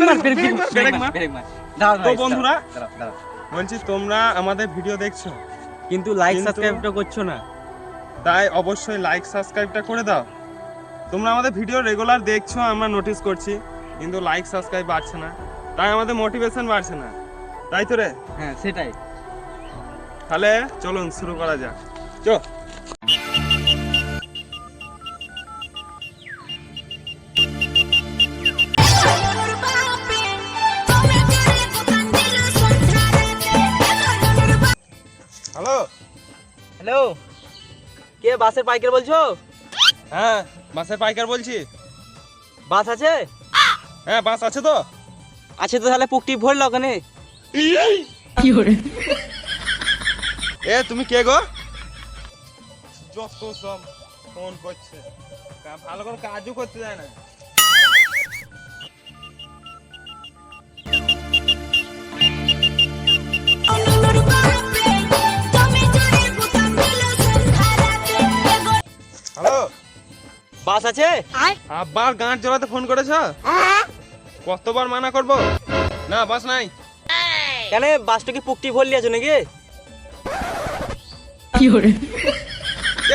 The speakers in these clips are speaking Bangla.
ব্রেক মার ব্রেক ব্রেক মার, ব্রেক মার। ব্রেক মার। দাঁড়াও তো বন্ধুরা দাঁড়াও, দাঁড়াও। বলছি তোমরা আমাদের ভিডিও দেখছ? কিন্তু লাইক সাবস্ক্রাইবটা করছ না। তাই অবশ্যই লাইক সাবস্ক্রাইবটা করে দাও। তোমরা আমাদের ভিডিও রেগুলার দেখছ আমরা নোটিস করছি। কিন্তু লাইক সাবস্ক্রাইব বাড়ছে না। তাই আমাদের মোটিভেশন বাড়ছে না। তাই তো রে? হ্যাঁ সেটাই। তাহলে চলুন শুরু করা যাক। চো। হ্যালো? হ্যালো? কে বাসের পাইকার বলছো? হ্যাঁ বাসের পাইকার বলছি। বাস আছে? হ্যাঁ বাস আছে তো। আছে তো তাহলে পুকটি ভরলো ওখানে এ তুমি কে গো? যত সব ফোন করছে। ভালো করে কাজও করতে যায় না। বাস আছে? আবার গাঁট জোড়াতে ফোন করেছ? কতবার মানা করব? না বাস নাই। কেন বাসটা কি পুকটি ভরলি আছো নাকি? কি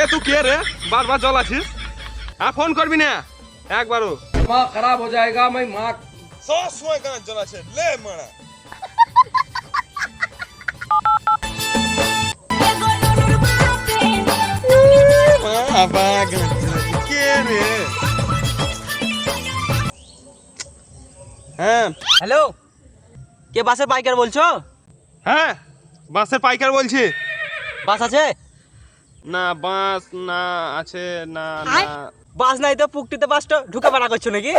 এ তুই কে রে? বারবার জল আছিস? আর ফোন করবি না? একবারও। মা খারাপ হয়ে যায়গা মাই মা। সব সময় লে মারা। বাবা হ্যাঁ। হ্যালো? কে বাসের পাইকার বলছো? হ্যাঁ বাসের পাইকার বলছি। বাস আছে? না বাস না আছে না না। বাস নাই তো পুকটিতে বাসটা ঢুকে পাড়া করছ নাকি?